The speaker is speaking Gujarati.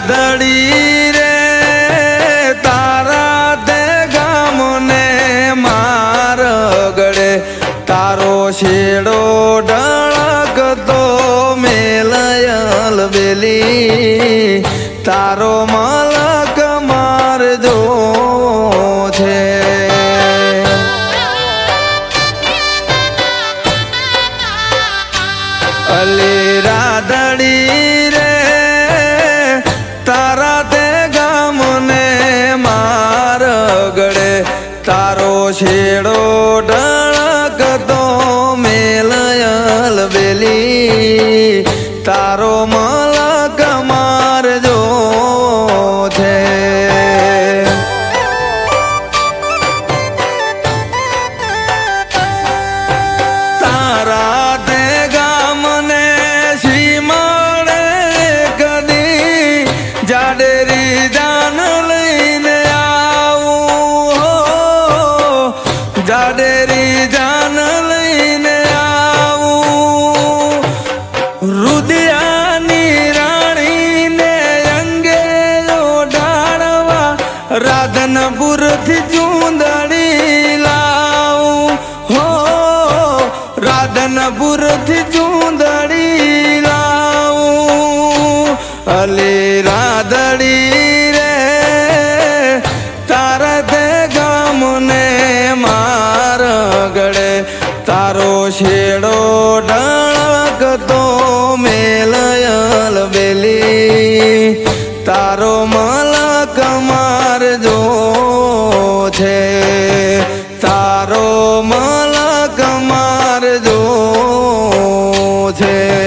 વાદળી રે, તારા તે ગામને માર ગળે. તારો શેડો ઢળકતો મેલયલ બેલી. તારો મલક માર જો છે. અલી રાધડી તારો છેડો ઢળકતો મેલયલ બેલી તારો મલક મારજો છે. તારા તે ગામને સીમાડે કદી જાડેરી જાન જાડેરી જાન લઈને આવું. રુદિયાની રાણીને અંગે ઓઢાડવા રાધનપુરથી ચૂંદડી લાવું. હો, રાધનપુરથી ચૂંદડી લાવું. અલી રાધડી છેડો ઢળકતો મેલયલ બેલી. તારો મલક માર જો છે. તારો મલક માર જો છે.